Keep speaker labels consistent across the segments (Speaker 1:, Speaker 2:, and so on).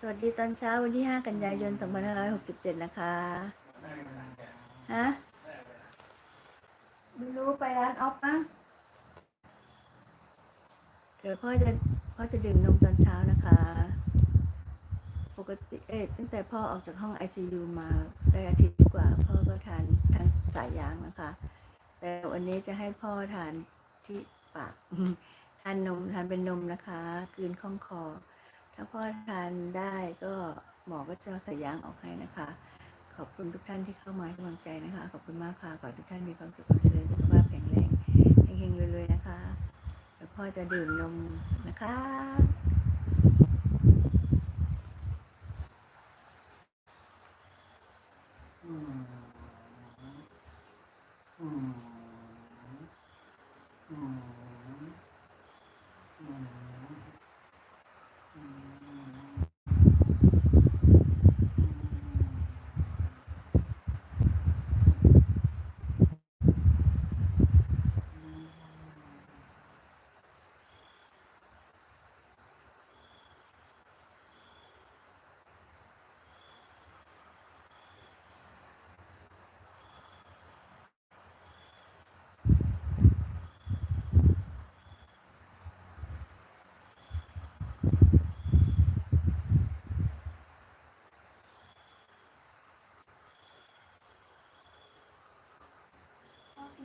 Speaker 1: สวัสดีตอนเช้าวันที่ 5 กันยายน 2567 นะคะ ฮะไม่รู้ไปร้านออฟมั้งเดี๋ยวพ่อจะพ่อจะดื่มนมตอนเช้านะคะ ปกติเอ๊ตั้งแต่พ่อออกจากห้อง ICU มาได้อาทิตย์กว่า พ่อก็ทานทั้งสายยางนะคะ แต่วันนี้จะให้พ่อทานที่ปาก ทานนมทานเป็นนมนะคะ กลืนข้องคอ ถ้าพ่อทานได้ก็หมอก็จะเอาสายยางออกให้นะคะ ขอบคุณทุกท่านที่เข้ามาให้กำลังใจนะคะ ขอบคุณมากค่ะ ขอทุกท่านมีความสุขความเจริญสุขภาพแข็งแรงเฮงๆรวยๆนะคะแล้วพ่อจะดื่มนมนะคะ
Speaker 2: อืมอืม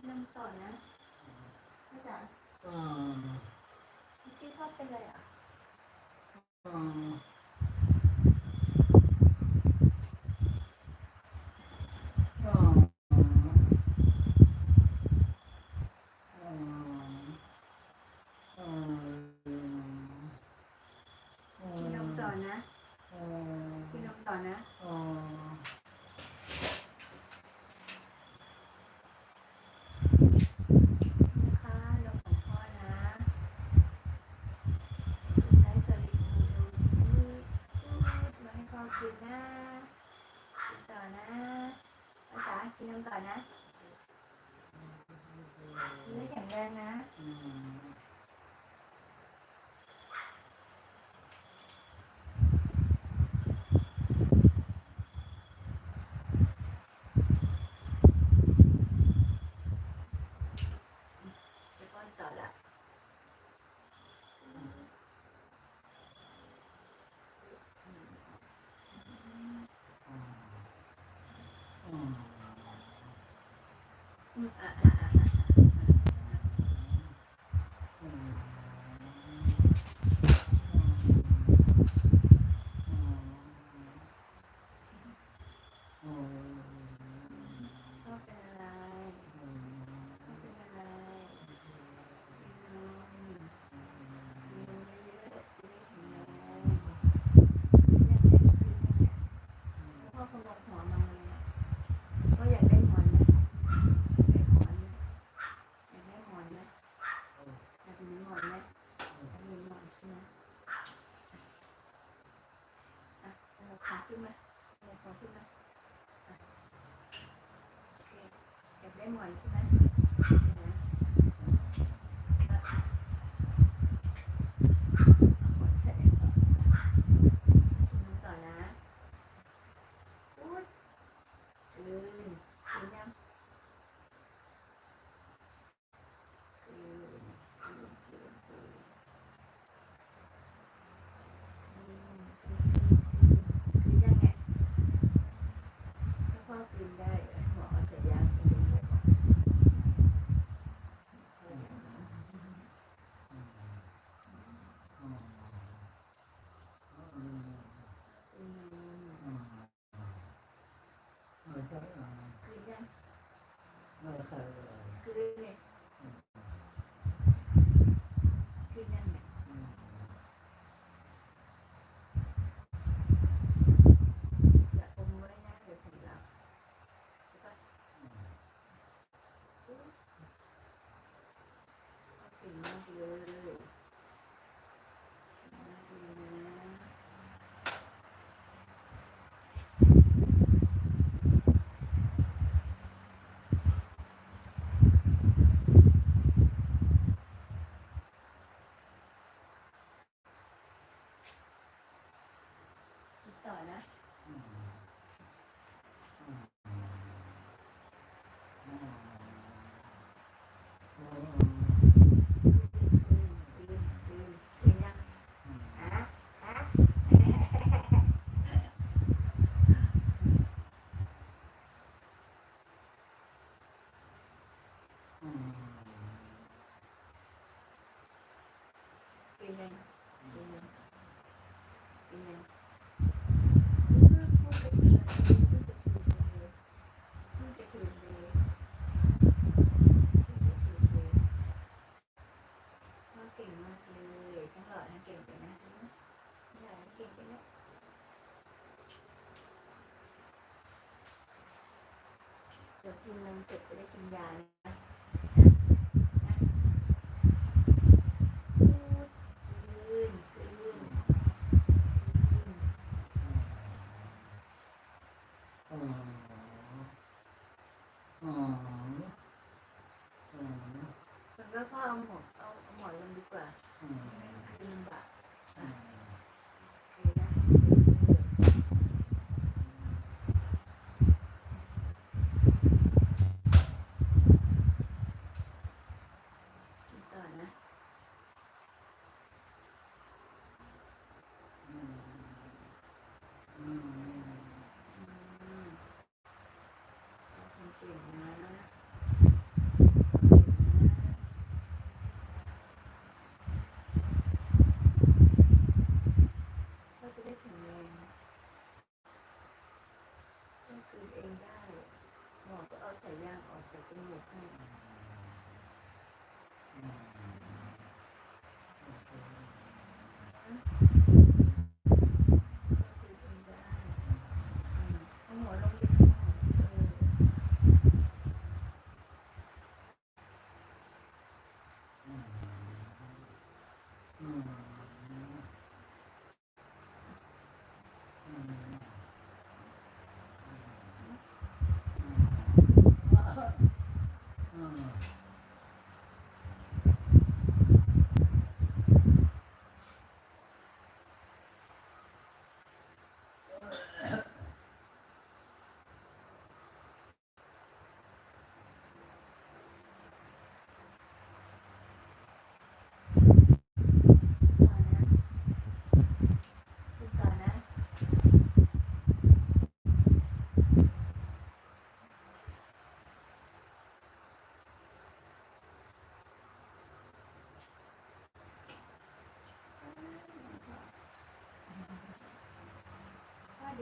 Speaker 1: นนมต่อนะพ่อจ๋า
Speaker 2: อืม
Speaker 1: เมื่อกี้พ่อเป็นอะไรอะ
Speaker 2: อืม Uh -huh. อ
Speaker 1: ยากได้หมอนใช่ไหมเดี๋ยวนะอะเอาหมอนใส่ก่อนกินต่อนะพูดลืมลืมยังลืมลืมลืมลืมลืมลืมยังไงถ้าพ่อกินได้หมอจะยางกินได้ก่อนเอออืมคือยัง คือเนี่ยคือ ก็สิ่ง
Speaker 2: มา
Speaker 1: กเลยทั้หล่อทั้เก่งเลยนะทั้งหล่อทั้เก่งเลยนะเดี๋ยวกินน
Speaker 2: ม
Speaker 1: เสร็จจะได้กินยานะ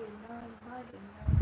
Speaker 1: Giày nam.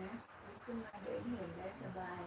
Speaker 1: นะลุกขึ้นมาเดินเห็นได้สบาย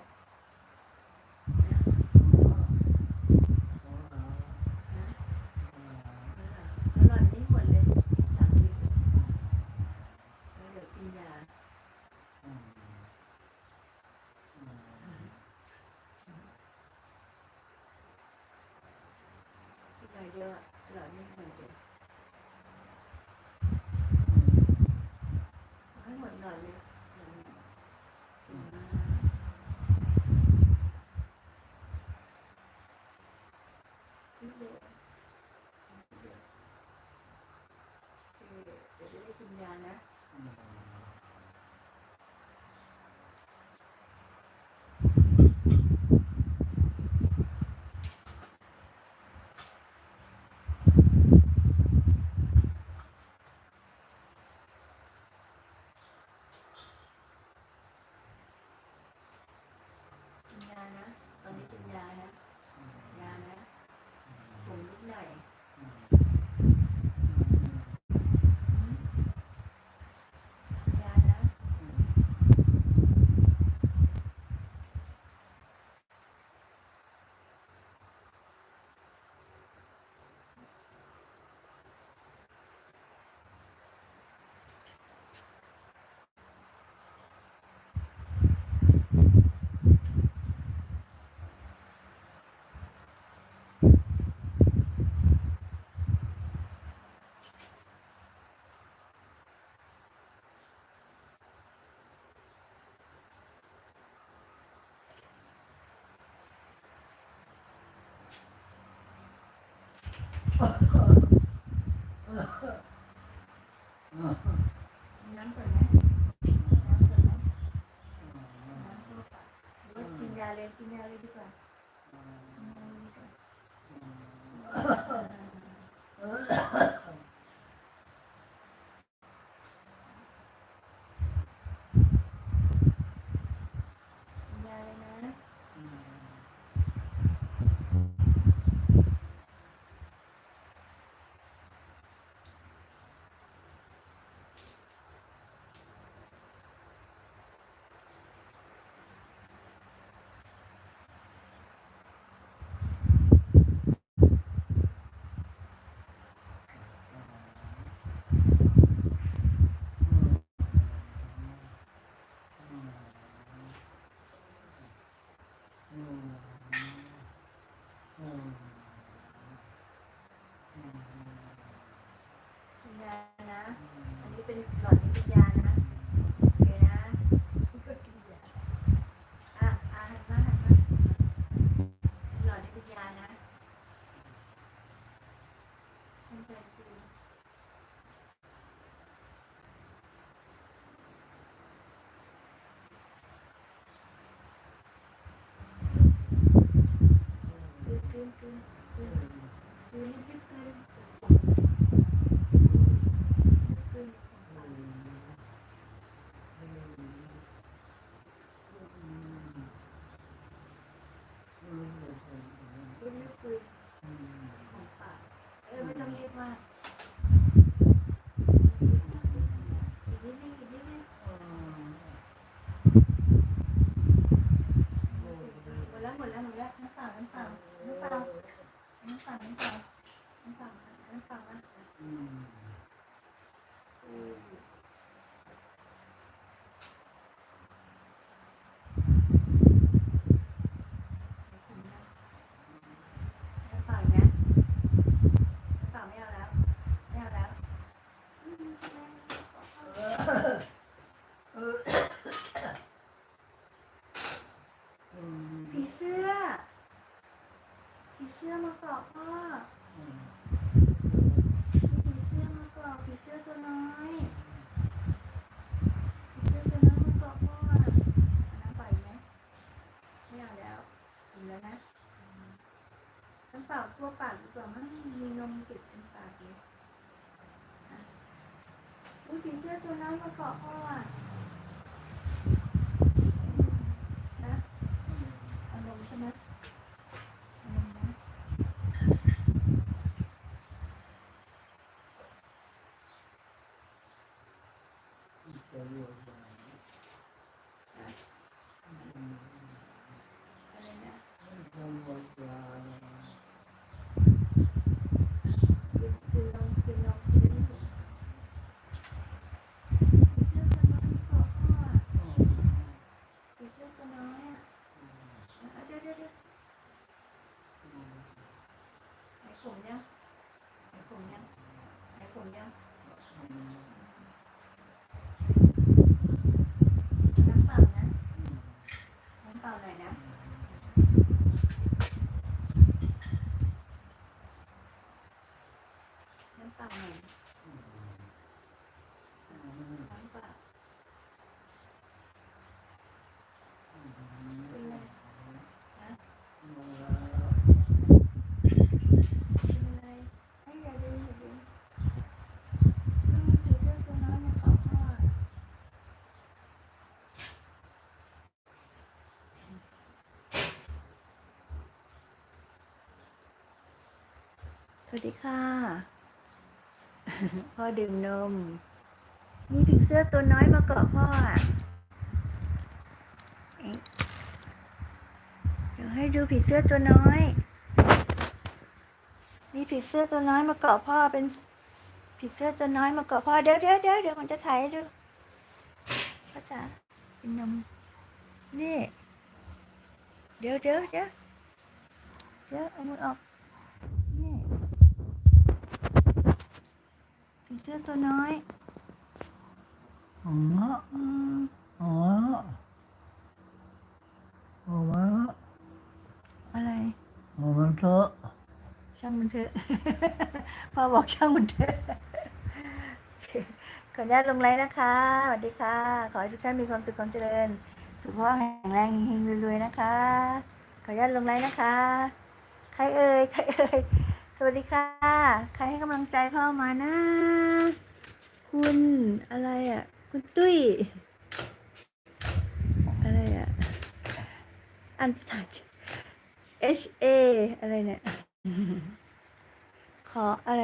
Speaker 1: ได้ tinggalin, tinggalin di pa. ป่าน้ำเปล่าน้ำเปล่าค่ะน้ำเปล่ามากค่ะ อืม 宝。 สวัสดีค่ะ พ่อดื่มนม มีผีเสื้อตัวน้อยมาเกาะพ่ออะเดี๋ยวให้ดูผีเสื้อตัวน้อย มีผีเสื้อตัวน้อยมาเกาะพ่อเป็นผีเสื้อตัวน้อยมาเกาะพ่อเดี๋ยวเดี๋ยวเดี๋ยวเดี๋ยวมันจะถ่ายดูพ่อจ๋าดื่มนมนี่ เดี๋ยวเดี๋ยวเดี๋ยวเดี๋ยวเอามือออก เสื้อตัวน้อยอ๋ออ๋ออออะไรออกมาเถอช่างมันเถอพ่อบอกช่างมันเถอะขออนุญาตลงไลน์นะคะสวัสดีค่ะ ขอให้ทุกท่านมีความสุขความเจริญ สุขภาพแข็งแรงเฮงๆรวยๆนะคะ ขออนุญาตลงไลน์นะคะ ใครเอ่ย ใครเอ่ย สวัสดีค่ะ ใครให้กำลังใจพ่อมานะ คุณอะไรอะ คุณตุ้ย อะไรอะ อันภาษาอัก H A อะไรเนี่ย ขออะไร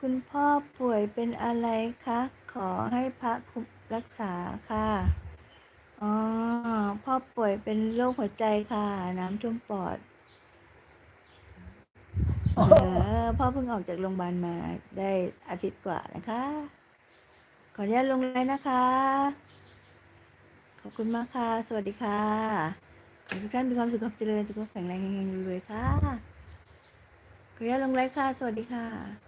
Speaker 1: คุณพ่อป่วยเป็นอะไรคะ ขอให้พระคุมรักษาค่ะ อ๋อ พ่อป่วยเป็นโรคหัวใจค่ะ น้ำท่วมปอด พ่อเพิ่งออกจากโรงพยาบาลมาได้อาทิตย์กว่านะคะ ขออนุญาตลงเลยนะคะ ขอบคุณมากค่ะ สวัสดีค่ะ ขอให้ทุกท่านมีความสุขความเจริญสุขภาพแข็งแรงเฮงๆรวยๆค่ะ ขออนุญาตลงไลน์ค่ะ สวัสดีค่ะ